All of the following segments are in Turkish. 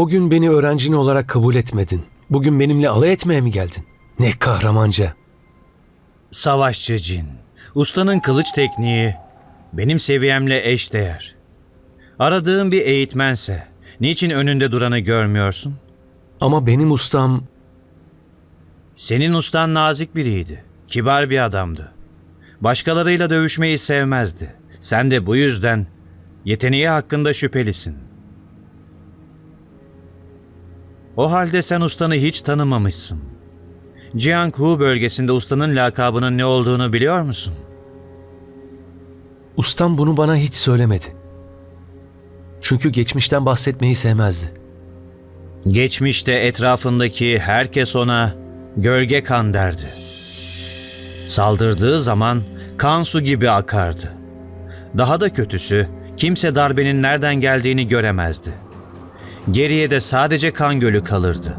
O gün beni öğrencin olarak kabul etmedin. Bugün benimle alay etmeye mi geldin? Ne kahramanca. Savaşçı cin. Ustanın kılıç tekniği benim seviyemle eşdeğer. Aradığım bir eğitmense niçin önünde duranı görmüyorsun? Ama benim ustam Senin ustan nazik biriydi. Kibar bir adamdı. Başkalarıyla dövüşmeyi sevmezdi. Sen de bu yüzden yeteneği hakkında şüphelisin. O halde sen ustanı hiç tanımamışsın. Jianghu bölgesinde ustanın lakabının ne olduğunu biliyor musun? ustam bunu bana hiç söylemedi. Çünkü geçmişten bahsetmeyi sevmezdi. Geçmişte etrafındaki herkes ona gölge kan derdi. Saldırdığı zaman kan su gibi akardı. Daha da kötüsü kimse darbenin nereden geldiğini göremezdi. Geriye de sadece kan gölü kalırdı.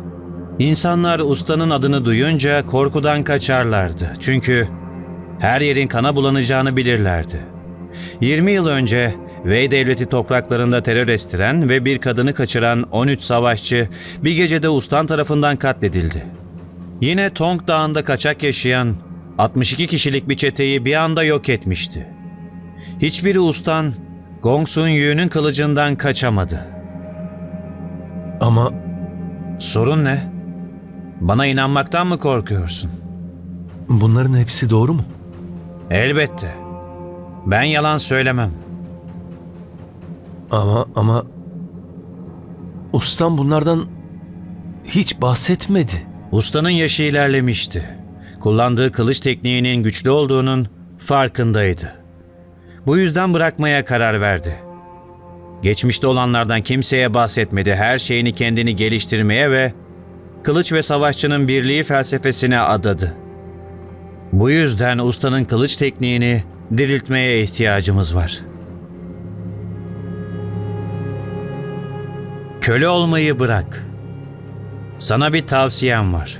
İnsanlar ustanın adını duyunca korkudan kaçarlardı. Çünkü her yerin kana bulanacağını bilirlerdi. 20 yıl önce Wei devleti topraklarında terör estiren ve bir kadını kaçıran 13 savaşçı bir gecede ustan tarafından katledildi. Yine Tong Dağı'nda kaçak yaşayan 62 kişilik bir çeteyi bir anda yok etmişti. Hiçbiri ustan Gong Sun Yu'nun kılıcından kaçamadı. Ama Sorun ne? Bana inanmaktan mı korkuyorsun? bunların hepsi doğru mu? Elbette. Ben yalan söylemem. Ama ama ustam bunlardan hiç bahsetmedi. Ustanın yaşı ilerlemişti. Kullandığı kılıç tekniğinin güçlü olduğunun farkındaydı. Bu yüzden bırakmaya karar verdi. Geçmişte olanlardan kimseye bahsetmedi. Her şeyini kendini geliştirmeye ve kılıç ve savaşçının birliği felsefesine adadı. Bu yüzden ustanın kılıç tekniğini diriltmeye ihtiyacımız var. Köle olmayı bırak. Sana bir tavsiyem var.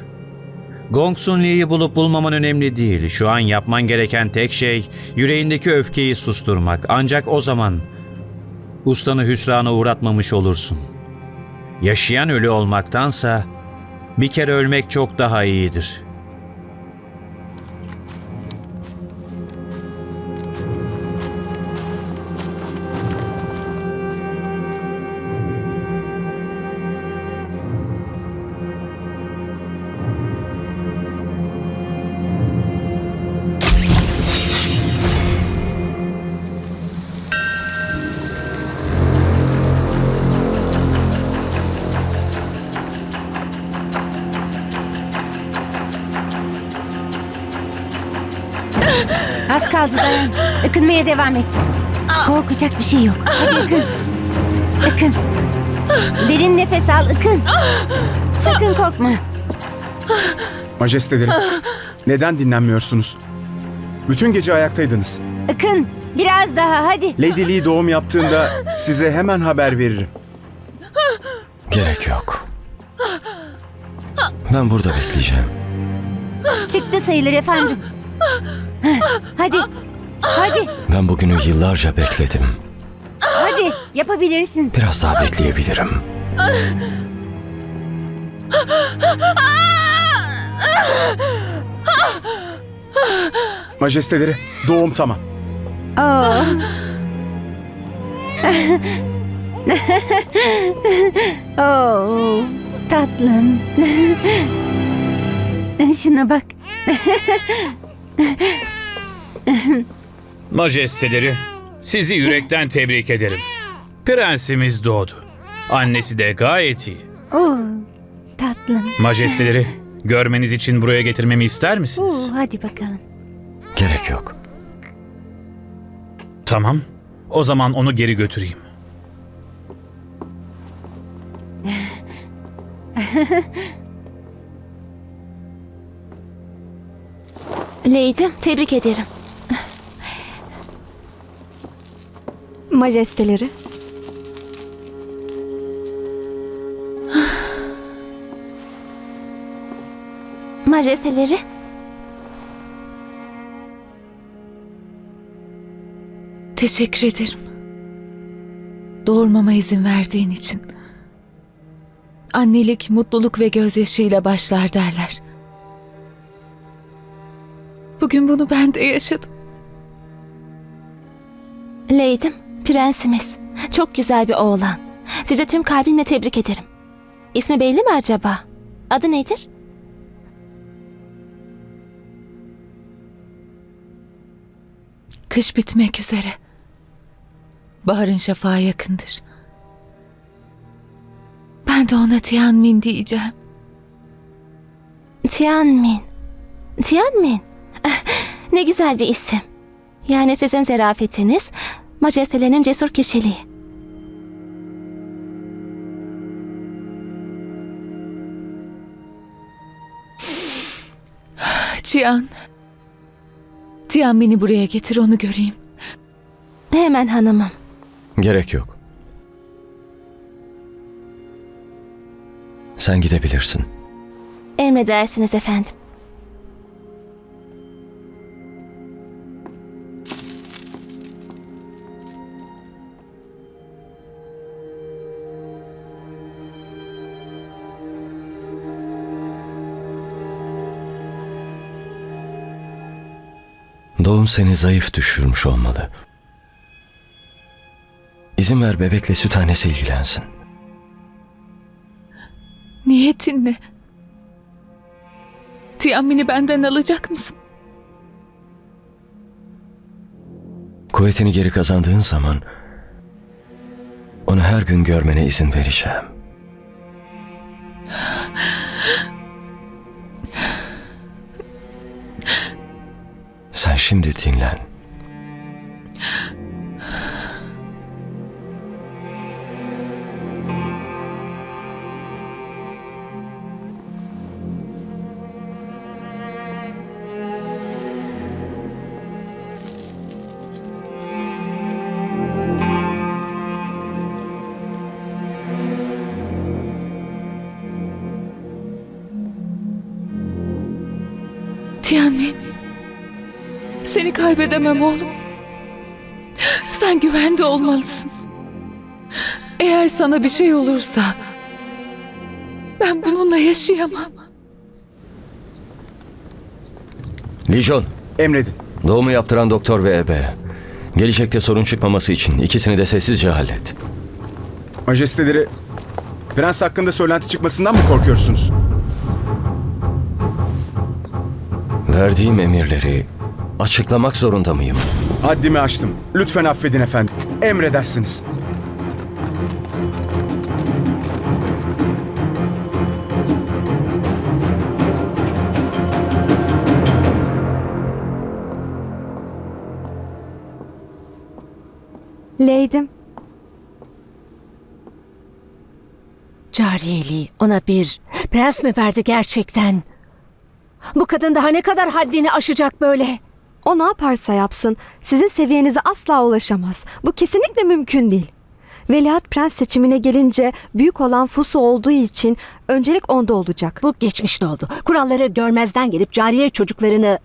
Gong Sun Li'yi bulup bulmaman önemli değil. Şu an yapman gereken tek şey yüreğindeki öfkeyi susturmak. Ancak o zaman ustanı hüsrana uğratmamış olursun. Yaşayan ölü olmaktansa bir kere ölmek çok daha iyidir. Az kaldı dayan. Ikınmaya devam et. Korkacak bir şey yok. Hadi ıkın. Ikın. Derin nefes al ıkın. Sakın korkma. Majesteleri, neden dinlenmiyorsunuz? Bütün gece ayaktaydınız. Ikın. Biraz daha hadi. Lady Lee doğum yaptığında size hemen haber veririm. Gerek yok. Ben burada bekleyeceğim. Çıktı sayılır efendim. Hadi. Hadi. Ben bugünü yıllarca bekledim. Hadi. Yapabilirsin. Biraz daha bekleyebilirim. Majesteleri, doğum tamam. Oo. Oo, tatlım. Şuna bak. Majesteleri, sizi yürekten tebrik ederim. Prensimiz doğdu. Annesi de gayet iyi. Oo, tatlım. Majesteleri, görmeniz için buraya getirmemi ister misiniz? Oo, hadi bakalım. Gerek yok. Tamam. O zaman onu geri götüreyim. Lady, tebrik ederim. Majesteleri. Majesteleri. Teşekkür ederim. Doğurmama izin verdiğin için. Annelik mutluluk ve gözyaşıyla başlar derler. Bugün bunu ben de yaşadım. Leydim, prensimiz. Çok güzel bir oğlan. Sizi tüm kalbimle tebrik ederim. İsmi belli mi acaba? Adı nedir? Kış bitmek üzere. Baharın şafağı yakındır. Ben de ona Tianmin diyeceğim. Tianmin. Tianmin. Ne güzel bir isim. Yani sizin zerafetiniz, majestelerinin cesur kişiliği. Cihan. Tianmin'i buraya getir onu göreyim. Hemen hanımım. Gerek yok. Sen gidebilirsin. Emredersiniz efendim. Doğum seni zayıf düşürmüş olmalı. İzin ver bebekle süt annesi ilgilensin. Niyetin ne? Tianmin'i benden alacak mısın? Kuvvetini geri kazandığın zaman onu her gün görmene izin vereceğim. Sen şimdi dinlen. Tianmin. Seni kaybedemem oğlum. Sen güvende olmalısın. Eğer sana bir şey olursa ben bununla yaşayamam. Lijon, Emredin. doğumu yaptıran doktor ve ebe. Gelecekte sorun çıkmaması için ikisini de sessizce hallet. Majesteleri, prens hakkında söylenti çıkmasından mı korkuyorsunuz? Verdiğim emirleri açıklamak zorunda mıyım? Haddimi aştım. Lütfen affedin efendim. Emredersiniz. Leydim. Cariyeliği ona bir prens mi verdi gerçekten? Bu kadın daha ne kadar haddini aşacak böyle? O ne yaparsa yapsın sizin seviyenize asla ulaşamaz. Bu kesinlikle mümkün değil. Veliaht prens seçimine gelince büyük olan Fusu olduğu için öncelik onda olacak. Bu geçmişte oldu. Kuralları görmezden gelip cariye çocuklarını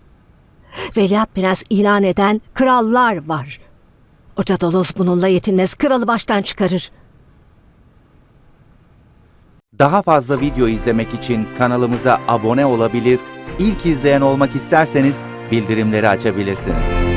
veliaht prens ilan eden krallar var. O Cadalos bununla yetinmez. Kralı baştan çıkarır. Daha fazla video izlemek için kanalımıza abone olabilir, ilk izleyen olmak isterseniz bildirimleri açabilirsiniz.